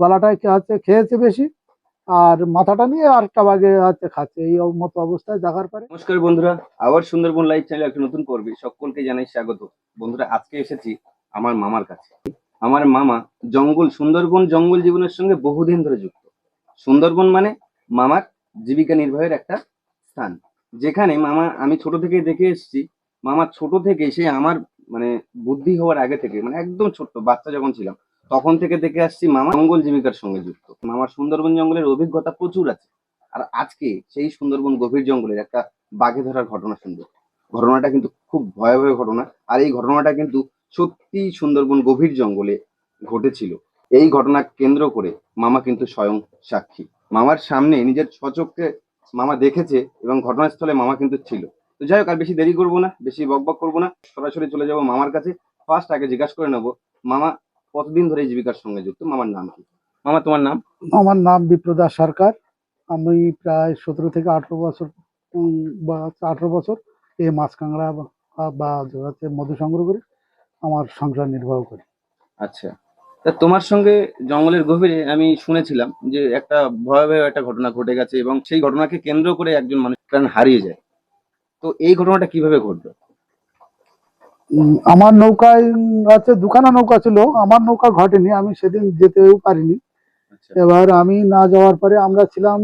গলাটায় হচ্ছে, খেয়েছে বেশি, আর মাথাটা নিয়ে আরেকটা বাঘে হচ্ছে খাচ্ছে, এই মতো অবস্থায় দেখার পরে। নমস্কার বন্ধুরা, আবার সুন্দরবন লাইভ চ্যানেল একটা নতুন পর্বে সকলকে জানাই স্বাগত। বন্ধুরা, আজকে এসেছি আমার মামার কাছে। আমার মামা জঙ্গল, সুন্দরবন জঙ্গল জীবনের সঙ্গে বহুদিন ধরে যুক্ত। সুন্দরবন মানে মামার জীবিকা নির্বাহের একটা স্থান। যেখানে মামা, আমি ছোট থেকে দেখে এসেছি মামা ছোট থেকে সে আমার মানে বুদ্ধি হওয়ার আগে থেকে মানে একদম ছোট্ট, বাচ্চা যখন ছিলাম তখন থেকে দেখে আসছি মামা জঙ্গল জীবিকার সঙ্গে যুক্ত। মামার সুন্দরবন জঙ্গলের অভিজ্ঞতা প্রচুর আছে। আর আজকে সেই সুন্দরবন গভীর জঙ্গলের একটা বাঘে ধরার ঘটনা শুনব। ঘটনাটা কিন্তু খুব ভয়াবহ ঘটনা। আর এই ঘটনাটা কিন্তু সত্যি সুন্দরবন গভীর জঙ্গলে ঘটেছিল। এই ঘটনা কেন্দ্র করে মামা কিন্তু স্বয়ং সাক্ষী। মামার সামনে নিজের সচক্ষে মামা দেখেছে এবং ঘটনাস্থলে মামা কিন্তু ছিল। তো যাই হোক, আর বেশি দেরি করব না, বেশি বকবক করব না। সরাসরি চলে যাব মামার কাছে। ফার্স্ট আগে জিজ্ঞাসা করে নেব, মামা কতদিন ধরে এই জীবিকার সঙ্গে যুক্ত? মামার নাম কি? মামা তোমার নাম? আমার নাম বিপ্রদাস সরকার। আমি প্রায় সতেরো থেকে আঠেরো বছর বা আঠেরো বছর এই মাছ কাঁকড়া বা- হচ্ছে মধু সংগ্রহ করে আমার সংসার নির্বাহ করি। আচ্ছা। তা তোমার সঙ্গে জঙ্গলের গভীরে আমি শুনেছিলাম যে একটা ভয়াবহ একটা ঘটনা ঘটে গেছে এবং সেই ঘটনাকে কেন্দ্র করে একজন মানুষ প্রাণ হারিয়ে যায়। তো এই ঘটনাটা কীভাবে ঘটলো? আমার নৌকায় আছে দুখানা নৌকা ছিল আমার নৌকা ঘটেনি আমি সেদিন যেতেও পারিনি। আচ্ছা। এবার আমি না যাওয়ার পরে আমরা ছিলাম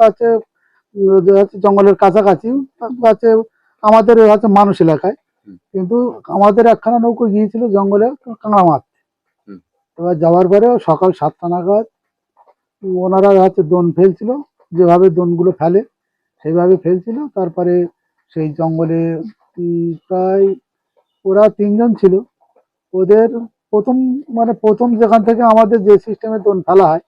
হচ্ছে জঙ্গলের কাছাকাছি কাছে আমাদের হচ্ছে মানুষ এলাকায়। কিন্তু আমাদের একখানা নৌকো গিয়েছিল জঙ্গলে কাঁকড়া মাছ এবার যাওয়ার পরে সকাল সাতটা নাগাদ ওনারা হচ্ছে দোন ফেলছিল যেভাবে দোনগুলো ফেলে সেইভাবে ফেলছিল। তারপরে সেই জঙ্গলে প্রায় ওরা তিনজন ছিল। ওদের প্রথম মানে প্রথম যেখান থেকে আমাদের যে সিস্টেমে দোন ফেলা হয়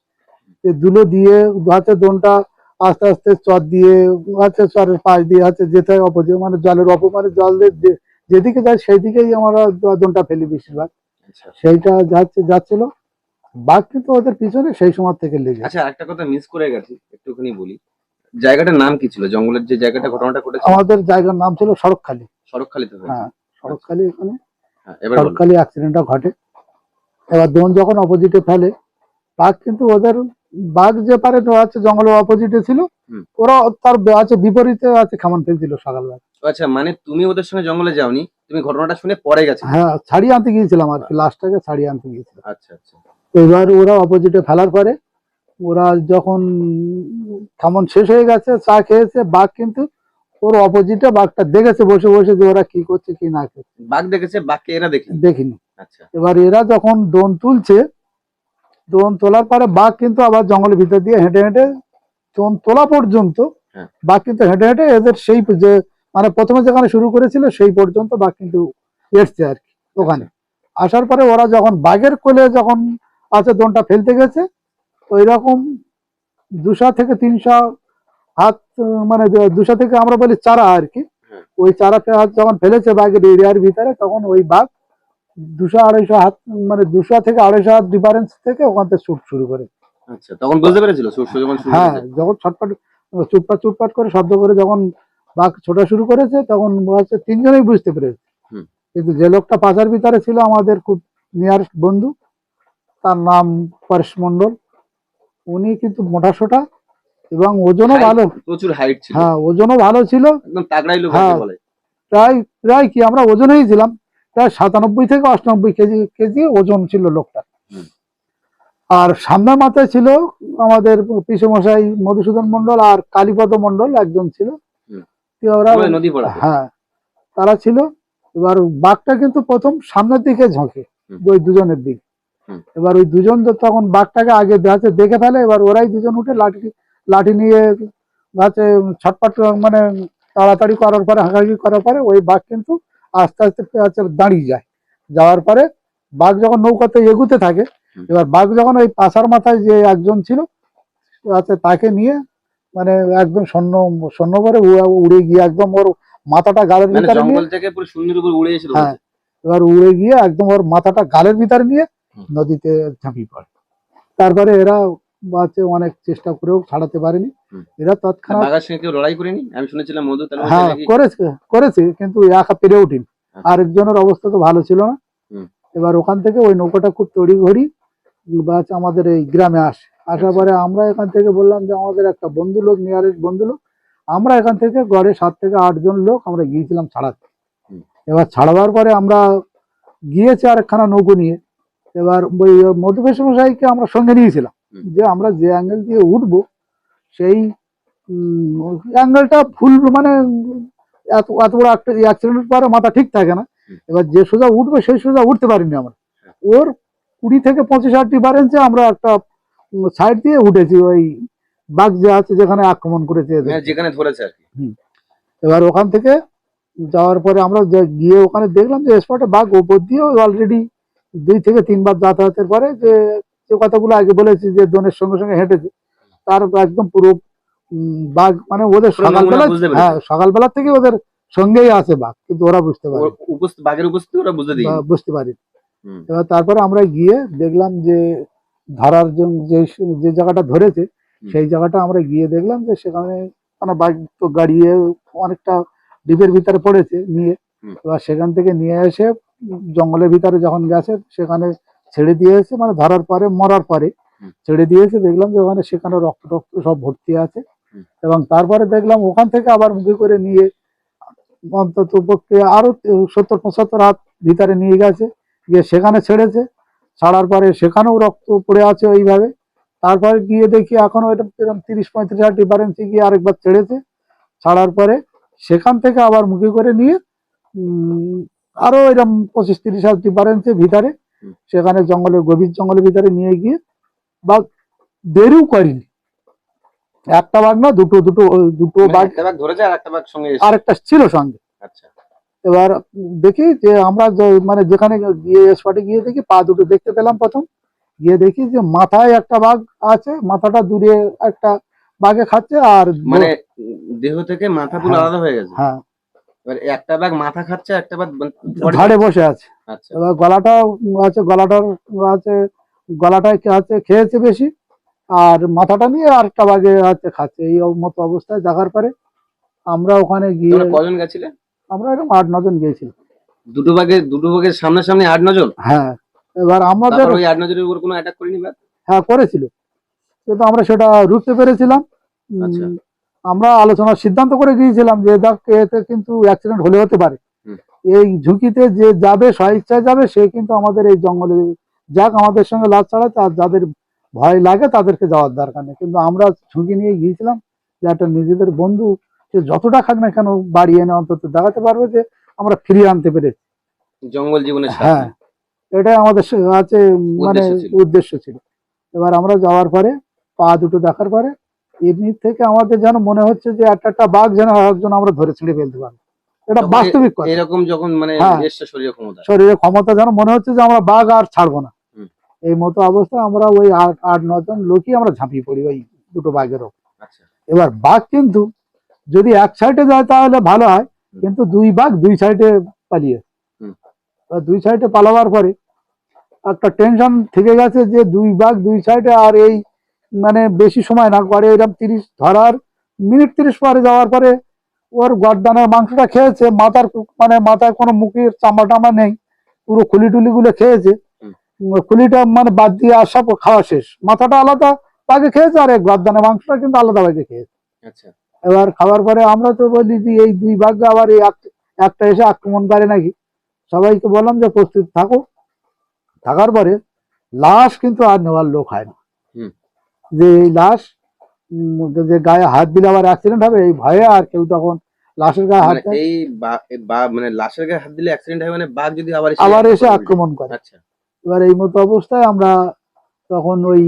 যে দুলো দিয়ে হাতে দোনটা আস্তে আস্তে চর দিয়ে হাতে চরের পাশ দিয়ে হাতে যেতে হয় অপোজিট মানে জলের অপ মানে জল দিয়ে যেদিকে যায় সেই দিকেই আমরা দোনটা ফেলি বেশিরভাগ। আচ্ছা। সেইটা যাচ্ছে যাচ্ছিল। বাঘ কিন্তু ওদের পিছনে সেই সময় থেকে লেগে আচ্ছা একটা কথা মিস করে গেছি একটুখানি বলি। জায়গাটার নাম কি ছিল? জঙ্গলের যে জায়গাটা ঘটনাটা ঘটেছে? আমাদের জায়গার নাম ছিল সড়কখালী সড়কখালীতে হ্যাঁ। সড়কখালি এখানে। সড়কখালি অ্যাক্সিডেন্টটা ঘটে। এবার দোন যখন অপোজিটে ফেলে বাঘ কিন্তু ওদের বাঘ যে পারে আছে জঙ্গলের অপোজিটে ছিল। ওরা তার আছে বিপরীতে আছে খামান ফেলছিল সকালবেলা। আচ্ছা মানে তুমি ওদের সঙ্গে জঙ্গলে যাওনি তুমি ঘটনাটা শুনে পরে গেছে হ্যাঁ ছাড়িয়ে আনতে গিয়েছিলাম আর কি লাস্টটাকে ছাড়িয়ে আনতে গিয়েছিলাম। আচ্ছা আচ্ছা। এবার ওরা অপোজিটে ফেলার পরে ওরা যখন খামন শেষ হয়ে গেছে চা খেয়েছে বাঘ কিন্তু ওর অপোজিটে বাঘটা দেখেছে বসে বসে যে ওরা কি করছে কি না করছে। বাঘ দেখেছে বাঘকে এরা দেখি দেখিনি। আচ্ছা। এবার এরা যখন দোন তুলছে দোন তোলার পরে বাঘ কিন্তু আবার জঙ্গলের ভিতর দিয়ে হেঁটে হেঁটে দোন তোলা পর্যন্ত হ্যাঁ। বাঘ কিন্তু হেঁটে হেঁটে এদের সেই যে মানে প্রথমে যেখানে শুরু করেছিল সেই পর্যন্ত বাঘ কিন্তু এসছে আর কি ওখানে। আসার পরে ওরা যখন বাঘের কোলে যখন আছে দোনটা ফেলতে গেছে ওই রকম দুশো থেকে তিনশো হাত মানে দুশো থেকে আমরা বলি চারা আর কি হ্যাঁ। ওই চারা হাত যখন ফেলেছে বাঘের এরিয়ার ভিতরে তখন ওই বাঘ দুশো আড়াইশো হাত মানে দুশো থেকে আড়াইশো হাত ডিফারেন্স থেকে ওখান থেকে শুট শুরু করে। আচ্ছা তখন বুঝতে পেরেছিল যখন শুরু হ্যাঁ যখন ছটপট চুটপাট চুটপাট করে শব্দ করে যখন বাঘ ছোটা শুরু করেছে তখন হচ্ছে তিনজনেই বুঝতে পেরেছে। কিন্তু যে লোকটা পাশার ভিতরে ছিল আমাদের খুব নিয়ারেস্ট বন্ধু তার নাম পরেশ মন্ডল উনি কিন্তু মোটা সোটা এবং ওজনও ভালো। প্রচুর হাইট ছিল। হ্যাঁ ওজনও ভালো ছিল। একদম তাগড়াই লোক হ্যাঁ। বলে। প্রায় প্রায় কি আমরা ওজনেই ছিলাম। প্রায় সাতানব্বই থেকে অষ্টানব্বই কেজি কেজি ওজন ছিল লোকটা আর সামনের মাথায় ছিল আমাদের পিসমশাই মধুসূদন মন্ডল আর কালীপদ মন্ডল একজন ছিল। ওরা হ্যাঁ তারা ছিল। এবার বাঘটা কিন্তু প্রথম সামনের দিকে ঝোঁকে ওই দুজনের দিক। এবার ওই দুজন তো তখন বাঘটাকে আগে দেখে দেখে ফেলে। এবার ওরাই দুজন উঠে লাঠি লাঠি নিয়ে গাছে ছটপট মানে তাড়াতাড়ি করার পরে হাঁকাহাঁকি করার পরে ওই বাঘ কিন্তু আস্তে আস্তে হচ্ছে দাঁড়িয়ে যায়। যাওয়ার পরে বাঘ যখন নৌকাতে এগুতে থাকে এবার বাঘ যখন ওই পাশার মাথায় যে একজন ছিল আছে তাকে নিয়ে মানে একদম স্বর্ণ স্বর্ণ করে উড়ে- গিয়ে একদম ওর মাথাটা গালের মানে ভিতরে নিয়ে হ্যাঁ। এবার উড়ে গিয়ে একদম ওর মাথাটা গালের ভিতরে নিয়ে নদীতে ঝাঁপিয়ে পড়ে। তারপরে এরা বাচ্চা অনেক চেষ্টা করেও ছাড়াতে পারেনি। এরা তৎক্ষণাৎ বাঘার সঙ্গে কেউ লড়াই করেনি? আমি শুনেছিলাম মধু হ্যাঁ করেছে করেছে কিন্তু একা পেরে উঠিনি আচ্ছা। আরেকজনের অবস্থা তো ভালো ছিল না। এবার ওখান থেকে ওই নৌকাটা খুব তড়ি ঘড়ি বা হচ্ছে আমাদের এই গ্রামে আসে। আসার পরে আমরা এখান থেকে বললাম যে আমাদের একটা বন্ধু লোক নিয়ারেস্ট বন্ধু লোক আমরা এখান থেকে গড়ে সাত থেকে আটজন লোক আমরা গিয়েছিলাম ছাড়াতে। এবার ছাড়াবার পরে আমরা গিয়েছি আরেকখানা নৌকো নিয়ে। এবার ওই মধুবেশ মশাইকে আমরা সঙ্গে নিয়েছিলাম। যে আমরা যে অ্যাঙ্গেল দিয়ে উঠবো সেই অ্যাঙ্গেলটা ফুল মানে এত এত বড় একটা অ্যাক্সিডেন্ট পরে মাথা ঠিক থাকে না। এবার যে সোজা উঠবে সেই সোজা উঠতে পারিনি আমরা। ওর কুড়ি থেকে পঁচিশ হাজার ডিফারেন্সে আমরা একটা সাইড দিয়ে উঠেছি ওই বাঘ যে আছে যেখানে আক্রমণ করেছে মানে যেখানে ধরেছে আর কি। এবার ওখান থেকে যাওয়ার পরে আমরা গিয়ে ওখানে দেখলাম যে স্পটে বাঘ ওপর দিয়ে অলরেডি দুই থেকে তিনবার যাতায়াতের পরে যে যে কথাগুলো আগে বলেছি যে দনের সঙ্গে সঙ্গে হেঁটেছে তার একদম পুরো বাঘ মানে ওদের সকালবেলা হ্যাঁ সকালবেলা থেকে ওদের সঙ্গেই আছে বাঘ কিন্তু ওরা বুঝতে পারে বাঘের উপস্থিতি ওরা বুঝতে পারি এবার তারপরে আমরা গিয়ে দেখলাম যে ধরার জন্য যে যে জায়গাটা ধরেছে সেই জায়গাটা আমরা গিয়ে দেখলাম যে সেখানে মানে বাইক তো গাড়িয়ে অনেকটা ডিপের ভিতরে পড়েছে নিয়ে। এবার সেখান থেকে নিয়ে এসে জঙ্গলের ভিতরে যখন গেছে সেখানে ছেড়ে দিয়েছে মানে ধরার পরে মরার পরে। ছেড়ে দিয়েছে। দেখলাম যে ওখানে সেখানে রক্ত টক্ত সব ভর্তি আছে। এবং তারপরে দেখলাম ওখান থেকে আবার মুখে করে নিয়ে অন্তত পক্ষে আরও সত্তর পঁচাত্তর হাত ভিতরে নিয়ে গেছে। গিয়ে সেখানে ছেড়েছে। ছাড়ার পরে সেখানেও রক্ত পড়ে আছে ওইভাবে তারপরে গিয়ে দেখি এখনও এটা তিরিশ পঁয়ত্রিশ হাত ডিফারেন্সে গিয়ে আরেকবার ছেড়েছে। ছাড়ার পরে সেখান থেকে আবার মুখে করে নিয়ে আরও এরকম পঁচিশ তিরিশ হাত ডিফারেন্সে ভিতরে। সেখানে জঙ্গলের গভীর জঙ্গলের ভিতরে নিয়ে গিয়ে বা দেরিও করিনি। একটা বাঘ না দুটো দুটো দুটো মানে বাঘ ধরেছে আর একটা বাঘ সঙ্গে আরেকটা ছিল সঙ্গে। আচ্ছা। এবার দেখি যে আমরা মানে যেখানে গিয়ে স্পটে গিয়ে দেখি পা দুটো দেখতে পেলাম প্রথম। গিয়ে দেখি যে মাথায় একটা বাঘ আছে মাথাটা দূরে একটা বাঘে খাচ্ছে আর মানে দেহ থেকে মাথা পুরো হ্যাঁ। আলাদা হয়ে গেছে? হ্যাঁ। এবার একটা বাঘ মাথা খাচ্ছে একটা বাঘ মানে ধারে বসে আছে। এবার গলাটা আছে গলাটার আছে গলাটায় কে আছে খেয়েছে বেশি আর মাথাটা নিয়ে আরেকটা বাঘে আছে খাচ্ছে। এই মতো অবস্থায় দেখার পরে আমরা ওখানে গিয়ে কজন গেছিলে? আমরা এরকম আট নজন গিয়েছিলাম। দুটো বাঘের দুটো বাঘের সামনাসামনি আট নজন হ্যাঁ এবার আমাদের ওই আট নজনের উপর কোনো অ্যাটাক করিনি বাঘ হ্যাঁ করেছিল। কিন্তু আমরা সেটা রুখতে পেরেছিলাম। আচ্ছা। আমরা আলোচনার সিদ্ধান্ত করে গিয়েছিলাম যে দেখ এতে কিন্তু অ্যাক্সিডেন্ট হলে হতে পারে। এই ঝুঁকিতে যে যাবে স্বেচ্ছায় যাবে সে কিন্তু আমাদের এই জঙ্গলে যাক আমাদের সঙ্গে লাভ ছাড়াতে আর যাদের ভয় লাগে তাদেরকে যাওয়ার দরকার নেই। কিন্তু আমরা ঝুঁকি নিয়ে গিয়েছিলাম যে একটা নিজেদের বন্ধু সে যতটা খাক না কেন বাড়ি এনে অন্তত দেখাতে পারবে যে আমরা ফিরিয়ে আনতে পেরেছি। জঙ্গল জীবনের সাথে হ্যাঁ এটাই আমাদের আছে মানে উদ্দেশ্য ছিল। উদ্দেশ্য ছিল। এবার আমরা যাওয়ার পরে পা দুটো দেখার পরে এমনি থেকে আমাদের যেন মনে হচ্ছে যে একটা একটা বাঘ যেন একজন আমরা ধরে ছিঁড়ে ফেলতে পারব। এটা বাস্তবিক কথা। এরকম যখন মানে হ্যাঁ। এসছে ক্ষমতা শরীরে ক্ষমতা যেন মনে হচ্ছে যে আমরা বাঘ আর ছাড়বো না। এই মতো অবস্থায় আমরা ওই আট আট নজন লোকই আমরা ঝাঁপিয়ে পড়ি ওই দুটো বাঘের ওপর। আচ্ছা। এবার বাঘ কিন্তু যদি এক সাইডে যায় তাহলে ভালো হয় কিন্তু দুই বাঘ দুই সাইডে পালিয়ে দুই সাইডে পালাবার পরে একটা টেনশন থেকে গেছে যে দুই বাঘ দুই সাইডে আর এই মানে বেশি সময় না করে এরকম তিরিশ ধরার মিনিট তিরিশ পরে যাওয়ার পরে ওর গরদানের মাংসটা খেয়েছে মাথার মানে মাথায় কোনো মুখের চামড়া টামড়া নেই পুরো খুলি টুলি গুলো খেয়েছে খুলিটা মানে বাদ দিয়ে আর সব খাওয়া শেষ। মাথাটা আলাদা বাঘে খেয়েছে আর এই গরদানের মাংসটা কিন্তু আলাদা বাঘে খেয়েছে। আচ্ছা। এবার খাওয়ার পরে আমরা তো বলি যে এই দুই ভাগ আবার এই এক- একটা এসে আক্রমণ করে নাকি? সবাইকে বললাম যে প্রস্তুত থাকো। থাকার পরে লাশ কিন্তু আর নেওয়ার লোক হয় না। যে এই লাশ যে গায়ে হাত দিলে আবার অ্যাক্সিডেন্ট হবে এই ভয়ে আর কেউ তখন লাশের গায়ে হাত মানে এই বা- মানে লাশের গায়ে হাত দিলে অ্যাক্সিডেন্ট হয় মানে বাঘ যদি আবার এসে আবার এসে আক্রমণ করে। আচ্ছা এবার এই মতো অবস্থায় আমরা তখন ওই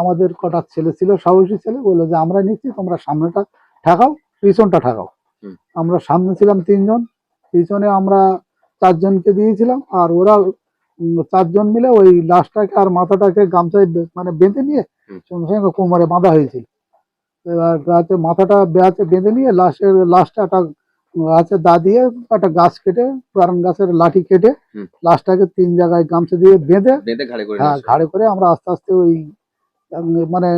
আমাদের কটা ছেলে ছিল সাহসী ছেলে বলল যে আমরা নিচ্ছি তোমরা সামনেটা ঠেকাও পিছনটা ঠেকাও আমরা সামনে ছিলাম তিনজন পিছনে আমরা চারজনকে দিয়েছিলাম আর ওরা চারজন মিলে ওই লাশটাকে আর মাথাটাকে গামছায় মানে বেঁধে নিয়ে। সঙ্গে কোমরে বাঁধা হয়েছিল। এবার গাছে মাথাটা বেহাতে বেঁধে নিয়ে লাশের লাশটা একটা গাছে দা দিয়ে একটা গাছ কেটে কারণ গাছের লাঠি কেটে। লাশটাকে তিন জায়গায় গামছা দিয়ে বেঁধে বেঁধে ঘাড়ে করে হ্যাঁ ঘাড়ে করে আমরা আস্তে আস্তে ওই মানে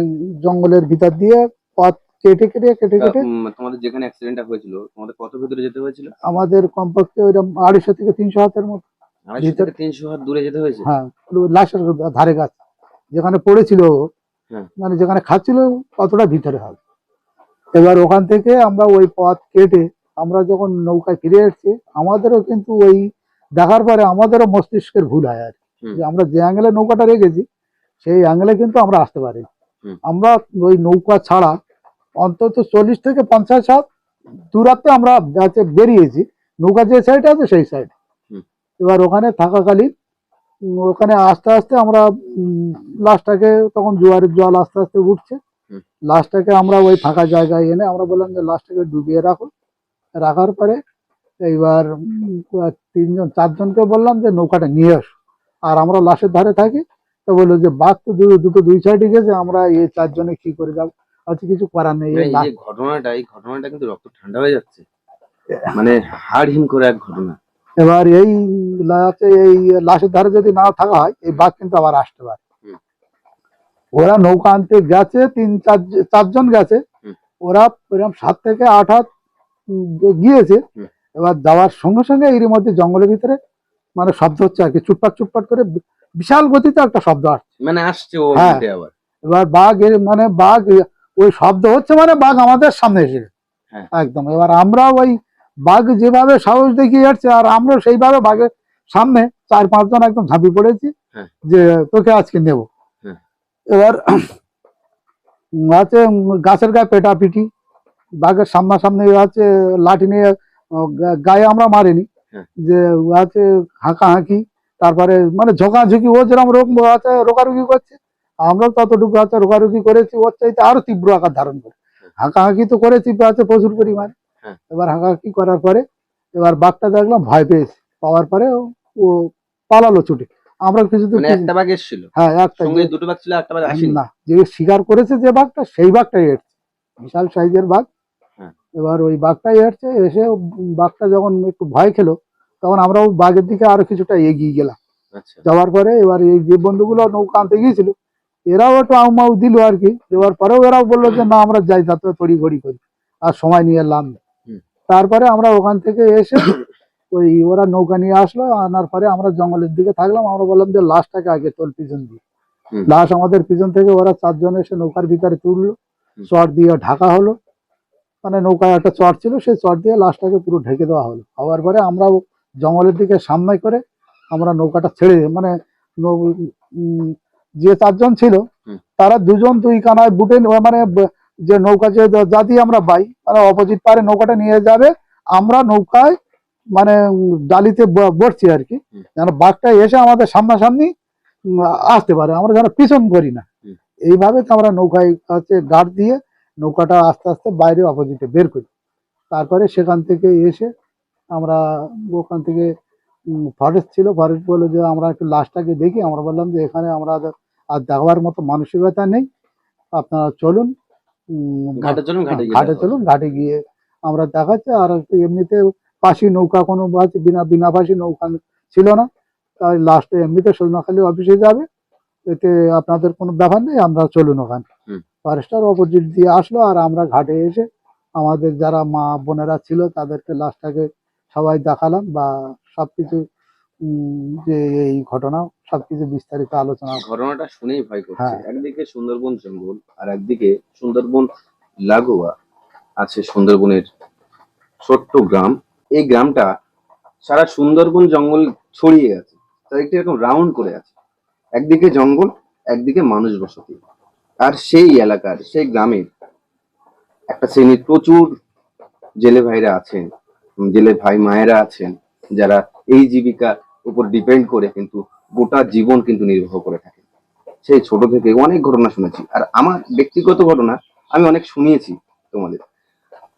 জঙ্গলের ভিতর দিয়ে পথ কেটে কেটে কেটে কেটে তোমাদের যেখানে অ্যাক্সিডেন্টটা হয়েছিল তোমাদের কত ভিতরে যেতে হয়েছিল? আমাদের কমপক্ষে ওইরকম আড়াইশো থেকে তিনশো হাতের মতো। আড়াইশো থেকে তিনশো হাত দূরে যেতে হয়েছে? হ্যাঁ লাশের ধারে গাছ। যেখানে পড়েছিল। মানে যেখানে খাচ্ছিল কতটা ভিতরে হবে। এবার ওখান থেকে আমরা ওই পথ কেটে আমরা যখন নৌকায় ফিরে এসেছি আমাদেরও কিন্তু ওই দেখার পরে আমাদেরও মস্তিষ্কের ভুল হয় আর। যে আমরা যে অ্যাঙ্গেলে নৌকাটা রেখেছি সেই অ্যাঙ্গেলে কিন্তু আমরা আসতে পারি আমরা ওই নৌকা ছাড়া অন্তত চল্লিশ থেকে পঞ্চাশ হাত দূরাত্বে আমরা বেরিয়েছি নৌকা যে সাইডে আছে সেই সাইড এবার ওখানে থাকাকালীন ওখানে আস্তে আস্তে আমরা লাশটাকে তখন জোয়ারের জল আস্তে আস্তে উঠছে। লাশটাকে আমরা ওই ফাঁকা জায়গায় এনে আমরা বললাম যে লাশটাকে ডুবিয়ে রাখো। রাখার পরে এইবার তিনজন চারজনকে বললাম যে নৌকাটা নিয়ে আসো। আর আমরা লাশের ধারে থাকি তো বলল যে বাঘ তো দুটো দুই সাইডে গেছে আমরা এই চারজনে কি করে যাব? আচ্ছা কিছু করার নেই ঘটনাটা এই ঘটনাটা কিন্তু রক্ত ঠান্ডা হয়ে যাচ্ছে। মানে হাড় হিম করে এক ঘটনা। এবার এই লাশে এই লাশের ধারে যদি না থাকা হয় এই বাঘ কিন্তু আবার আসতে পারে। ওরা নৌকা আনতে গেছে তিন চার চারজন গেছে। ওরা এরকম সাত থেকে আট হাত গিয়েছে। এবার যাওয়ার সঙ্গে সঙ্গে এর মধ্যে জঙ্গলের ভিতরে মানে শব্দ হচ্ছে আর কি চুটপাট চুটপাট করে বিশাল গতিতে একটা শব্দ আসছে। মানে আসছে হ্যাঁ। এবার বাঘ এর মানে বাঘ ওই শব্দ হচ্ছে মানে বাঘ আমাদের সামনে এসে হ্যাঁ। একদম। এবার আমরা ওই বাঘ যেভাবে সাহস দেখিয়ে যাচ্ছে আর আমরা সেইভাবে বাঘের সামনে চার পাঁচজন একদম ঝাঁপি পড়েছি হ্যাঁ। যে তোকে আজকে নেব হ্যাঁ। এবার আছে গাছের গায়ে পেটাপিটি বাঘের সামনাসামনি আছে লাঠি নিয়ে গায়ে আমরা মারিনি হ্যাঁ। যে আছে হাঁকাহাঁকি তারপরে মানে ঝোঁকাঝুঁকি ও যেরকম রোগ আছে রোকারুকি করছে আমরাও ততটুকু আছে রোকারুকি করেছি ওর চাইতে আরও তীব্র আকার ধারণ করে হাঁকাহাঁকি তো করেছি আছে প্রচুর পরিমাণে। এবার হাঁকাহাঁকি করার পরে এবার বাঘটা দেখলাম ভয় পেয়েছে। পাওয়ার পরে ও- পালালো ছুটে। আমরা কিছু মানে একটা বাঘ এসেছিল? হ্যাঁ একটা দুটো বাঘ ছিল একটা বাঘ আসেনি? না যে শিকার করেছে যে বাঘটা সেই বাঘটাই এসছে বিশাল সাইজের বাঘ। হ্যাঁ। এবার ওই বাঘটাই এসছে এসে বাঘটা যখন একটু ভয় খেলো তখন আমরাও বাঘের দিকে আরও কিছুটা এগিয়ে গেলাম। আচ্ছা। যাওয়ার পরে এবার এই যে বন্ধুগুলো নৌকা আনতে গিয়েছিল এরাও একটু আউমাউ দিল আর কি। দেওয়ার পরেও এরাও বলল যে না আমরা যাই তাতে তড়ি ঘড়ি করি। আর সময় নিয়ে লাভ নেই। তারপরে আমরা ওখান থেকে এসে ওই ওরা নৌকা নিয়ে আসলো আনার পরে আমরা জঙ্গলের দিকে থাকলাম। আমরা বললাম যে লাশটাকে আগে তোল পিছন দিয়ে। লাশ আমাদের পিছন থেকে ওরা চারজন এসে নৌকার ভিতরে তুললো। চট দিয়ে ঢাকা হলো। মানে নৌকায় একটা চট ছিল সেই চট দিয়ে লাশটাকে পুরো ঢেকে দেওয়া হলো। হওয়ার পরে আমরা জঙ্গলের দিকে সামনে করে আমরা নৌকাটা ছেড়ে মানে যে চারজন ছিল তারা দুজন দুই কানায় বুটে মানে যে নৌকা যে যা দিয়ে আমরা বাই মানে অপোজিট পারে নৌকাটা নিয়ে যাবে আমরা নৌকায় মানে ডালিতে বসছি আর কি। যেন বাঘটা এসে আমাদের সামনাসামনি আসতে পারে। আমরা যেন পিছন করি না। এইভাবে তো আমরা নৌকায় হচ্ছে গার্ড দিয়ে নৌকাটা আস্তে আস্তে বাইরে অপোজিটে বের করি। তারপরে সেখান থেকে এসে আমরা ওখান থেকে ফরেস্ট ছিল। ফরেস্ট বলে যে আমরা একটু লাশটাকে দেখি। আমরা বললাম যে এখানে আমরা আর- দেখবার মতো মানসিকতা নেই। আপনারা চলুন। ঘাটে চলুন ঘাটে গিয়ে ঘাটে চলুন ঘাটে গিয়ে আমরা দেখাচ্ছি আর এমনিতে পাশি নৌকা কোনো বিনা বিনা পাশি নৌকা ছিল না। তাই লাস্টে এমনিতে সোজনাখালি অফিসে যাবে। এতে আপনাদের কোনো ব্যাপার নেই আমরা চলুন ওখানে। ফরেস্টার অপোজিট দিয়ে আসলো আর আমরা ঘাটে এসে আমাদের যারা মা বোনেরা ছিল তাদেরকে লাশটাকে সবাই দেখালাম বা সবকিছু উম, যে এই ঘটনা সবকিছু বিস্তারিত আলোচনা। ঘটনাটা শুনেই ভয় করছে। হ্যাঁ। একদিকে সুন্দরবন জঙ্গল আর একদিকে সুন্দরবন লাগোয়া আছে সুন্দরবনের ছোট্ট গ্রাম। এই গ্রামটা সারা সুন্দরবন জঙ্গল ছড়িয়ে আছে। চারিদিকে এরকম রাউন্ড করে আছে। একদিকে জঙ্গল একদিকে মানুষ বসতি। আর সেই এলাকার সেই গ্রামের একটা শ্রেণির প্রচুর জেলে ভাইরা আছেন। জেলে ভাই মায়েরা আছেন যারা এই জীবিকার উপর ডিপেন্ড করে কিন্তু গোটা জীবন কিন্তু নির্বাহ করে থাকে। সেই ছোট থেকে অনেক ঘটনা শুনেছি। আর আমার ব্যক্তিগত ঘটনা আমি অনেক শুনিয়েছি তোমাদের।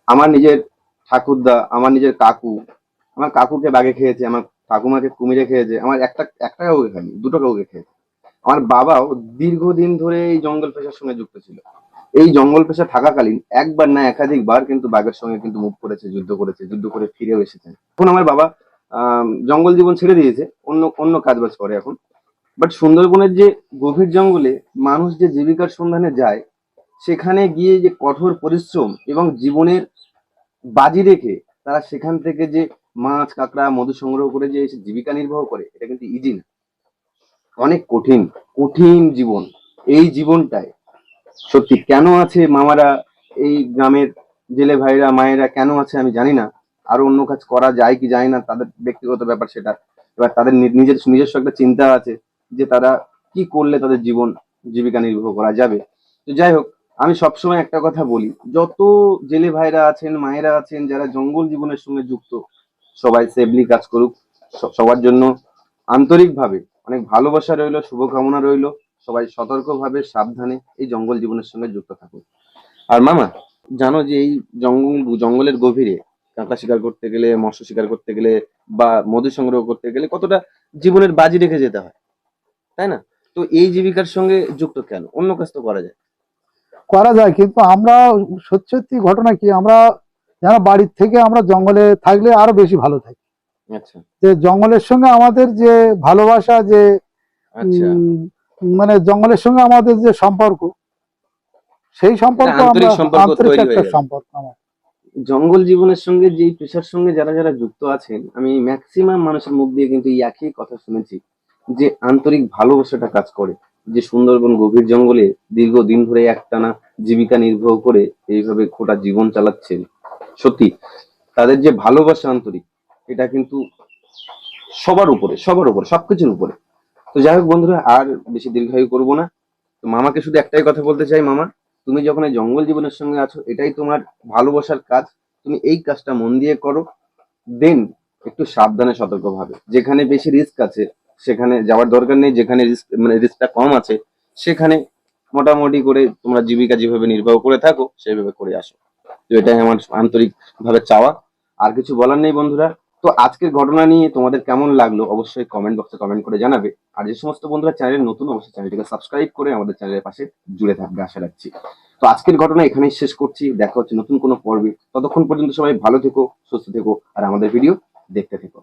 আমার নিজের ঠাকুরদা, আমার নিজের কাকু, আমার কাকুকে বাঘে খেয়েছে, আমার ঠাকুমাকে কুমিরে খেয়েছে, আমার একটা একটা কাউকে খায়নি দুটো কাউকে খেয়েছে। আমার বাবাও দীর্ঘদিন ধরে এই জঙ্গল পেশার সঙ্গে যুক্ত ছিল। এই জঙ্গল পেশা থাকাকালীন একবার না একাধিকবার কিন্তু বাঘের সঙ্গে কিন্তু মুখ করেছে, যুদ্ধ করেছে, যুদ্ধ করে ফিরেও এসেছে এখন আমার বাবা জঙ্গল জীবন ছেড়ে দিয়েছে। অন্য অন্য কাজ বাজ করে এখন। বাট সুন্দরবনের যে গভীর জঙ্গলে মানুষ যে জীবিকার সন্ধানে যায়, সেখানে গিয়ে যে কঠোর পরিশ্রম এবং জীবনের বাজি রেখে তারা সেখান থেকে যে মাছ, কাঁকড়া, মধু সংগ্রহ করে যে এসে জীবিকা নির্বাহ করে, এটা কিন্তু ইজি না। অনেক কঠিন কঠিন জীবন। এই জীবনটায় সত্যি কেন আছে মামারা, এই গ্রামের জেলে ভাইরা, মায়েরা কেন আছে আমি জানি না। আরও অন্য কাজ করা যায় কি যায় না, তাদের ব্যক্তিগত ব্যাপার সেটা। এবার তাদের নিজের, নিজস্ব একটা চিন্তা আছে যে তারা কি করলে তাদের জীবন জীবিকা নির্বাহ করা যাবে। তো যাই হোক, আমি সবসময় একটা কথা বলি, যত জেলে ভাইরা আছেন, মায়েরা আছেন, যারা জঙ্গল জীবনের সঙ্গে যুক্ত, সবাই সেফলি কাজ করুক সবার জন্য আন্তরিকভাবে অনেক ভালোবাসা রইল, শুভকামনা রইল, সবাই সতর্কভাবে, সাবধানে এই জঙ্গল জীবনের সঙ্গে যুক্ত থাকুক। আর মামা, জানো যে এই জঙ্গল, জঙ্গলের গভীরে কাঁকড়া শিকার করতে গেলে মৎস্য শিকার করতে গেলে বা মধু সংগ্রহ করতে গেলে কতটা জীবনের বাজি রেখে যেতে হয়? তাই না? তো এই জীবিকার সঙ্গে যুক্ত কেন? অন্য কাজ তো করা যায়। করা যায় কিন্তু আমরা সত্যি সত্যি ঘটনা কি? আমরা যেন বাড়ির থেকে আমরা জঙ্গলে থাকলে আরও বেশি ভালো থাকি। আচ্ছা। যে জঙ্গলের সঙ্গে আমাদের যে ভালোবাসা যে আচ্ছা। মানে জঙ্গলের সঙ্গে আমাদের যে সম্পর্ক সেই সম্পর্ক আমরা সম্পর্ক আন্তরিক তৈরি একটা সম্পর্ক আমার। জঙ্গল জীবনের সঙ্গে যেই পেশার সঙ্গে যারা যারা যুক্ত আছেন, আমি ম্যাক্সিমাম মানুষের মুখ দিয়ে কিন্তু একই কথা শুনেছি যে আন্তরিক ভালোবাসাটা কাজ করে। যে সুন্দরবন গভীর জঙ্গলে দীর্ঘদিন ধরে একটানা জীবিকা নির্বাহ করে এইভাবে খোটা জীবন চালাচ্ছেন, সত্যি তাদের যে ভালোবাসা আন্তরিক, এটা কিন্তু সবার উপরে সবার উপরে, সবকিছুর উপরে। তো যাই হোক বন্ধুরা, আর বেশি দীর্ঘায়ু করব না। তো মামাকে শুধু একটাই কথা বলতে চাই, মামা। তুমি যখন এই জঙ্গল জীবনের সঙ্গে আছো, এটাই তোমার ভালোবাসার কাজ। তুমি এই কাজটা মন দিয়ে করো। দেন একটু সাবধানে সতর্কভাবে যেখানে বেশি রিস্ক আছে, সেখানে যাওয়ার দরকার নেই। যেখানে রিস্ক মানে রিস্কটা কম আছে, সেখানে মোটামুটি করে তোমরা জীবিকা যেভাবে নির্বাহ করে থাকো, সেভাবে করে আসো। তো এটাই আমার আন্তরিক ভাবে চাওয়া। আর কিছু বলার নেই বন্ধুরা। তো আজকের ঘটনা নিয়ে তোমাদের কেমন লাগল অবশ্যই কমেন্ট বক্সে কমেন্ট করে জানাবে। আর যে সমস্ত বন্ধুরা চ্যানেল নতুন, অবশ্যই চ্যানেলটিকে সাবস্ক্রাইব করে আমাদের চ্যানেলের পাশে জুড়ে থাকবে, আশা রাখছি। তো আজকের ঘটনা এখানেই শেষ করছি। দেখা হচ্ছে নতুন কোনো পর্বে। ততক্ষণ পর্যন্ত সবাই ভালো থেকো, সুস্থ থেকো, আর আমাদের ভিডিও দেখতে থেকো।